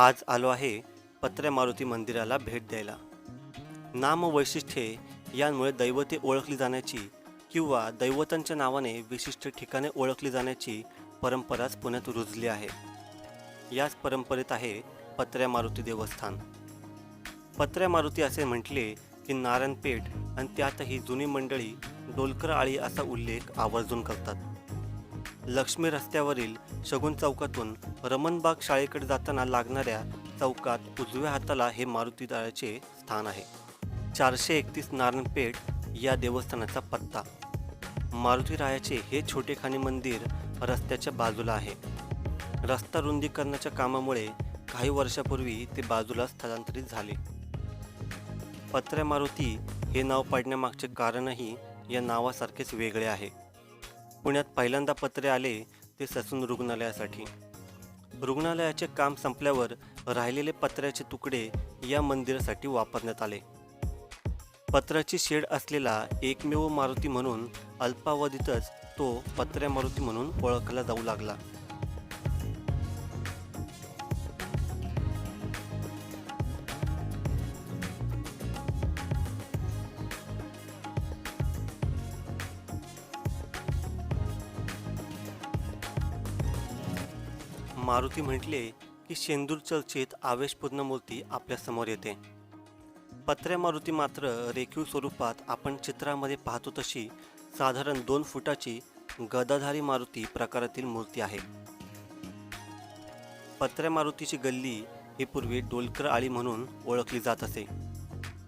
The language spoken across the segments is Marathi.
आज आलो आहे पत्र्या मारुती मंदिराला भेट द्यायला. नाम वैशिष्ट्ये यांमुळे दैवते ओळखली जाण्याची किंवा दैवतांच्या नावाने विशिष्ट ठिकाणे ओळखली जाण्याची परंपराच पुण्यात रुजली आहे. याच परंपरेत आहे पत्र्या मारुती देवस्थान. पत्र्या मारुती असे म्हटले की नारायणपेठ आणि त्यातही जुनी मंडळी डोलकर आळी असा उल्लेख आवर्जून करतात. लक्ष्मी रस्त्यावरील शगुन चौकातून रमणबाग शाळेकडे जाताना लागणाऱ्या चौकात उजव्या हाताला हे मारुती दाळाचे स्थान आहे. चारशे एकतीस नारायणपेठ या देवस्थानाचा पत्ता. मारुती रायाचे हे छोटेखानी मंदिर रस्त्याच्या बाजूला आहे. रस्ता रुंदीकरणाच्या कामामुळे काही वर्षापूर्वी ते बाजूला स्थलांतरित झाले. पत्र्या मारुती हे नाव पडण्यामागचे कारणही या नावासारखेच वेगळे आहे. पुण्यात पहिल्यांदा पत्रे आले ते ससून रुग्णालयासाठी. रुग्णालयाचे काम संपल्यावर राहिलेले पत्र्याचे तुकडे या मंदिरासाठी वापरण्यात आले. पत्राची शेड असलेला एकमेव मारुती म्हणून अल्पावधीतच तो पत्र्या मारुती म्हणून ओळखला जाऊ लागला. मारुती म्हटले की शेंदूर चर्चेत आवेशपूर्ण मूर्ती आपल्यासमोर येते. पत्र्या मारुती मात्र रेखीव स्वरूपात आपण चित्रामध्ये पाहतो तशी साधारण दोन फुटाची गदाधारी मारुती प्रकारातील मूर्ती आहे. पत्र्या मारुतीची गल्ली ही पूर्वी डोलकर आळी म्हणून ओळखली जात असे.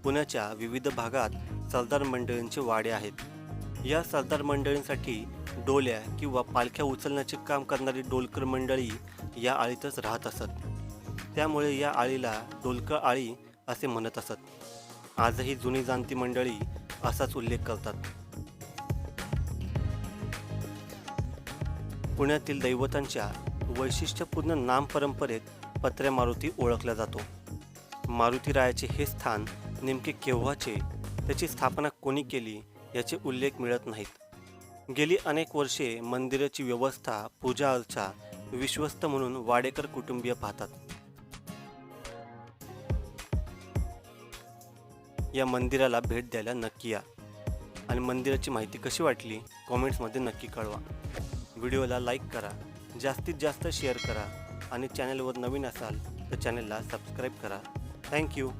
पुण्याच्या विविध भागात सरदार मंडळींचे वाडे आहेत. या सरदार मंडळींसाठी डोल्या किंवा पालख्या उचलण्याचे काम करणारी डोलकर मंडळी या आळीतच राहत असत. त्यामुळे या आळीला डोलकर आळी असे म्हणत असत. आजही जुनी जाणती मंडळी असाच उल्लेख करतात. पुण्यातील दैवतांच्या वैशिष्ट्यपूर्ण नाम परंपरेत पत्र्या मारुती ओळखला जातो. मारुती रायाचे हे स्थान नेमके केव्हाचे त्याची स्थापना कोणी केली याचे उल्लेख मिळत नाहीत. गेली अनेक वर्षे मंदिराची व्यवस्था पूजा अर्चा विश्वस्त म्हणून वाडेकर कुटुंबीय पाहतात. या मंदिराला भेट द्यायला नक्की या. आणि मंदिराची माहिती कशी वाटली कॉमेंट्समध्ये नक्की कळवा. व्हिडिओला लाईक करा जास्तीत जास्त शेअर करा आणि चॅनलवर नवीन असाल तर चॅनलला सबस्क्राईब करा. थँक्यू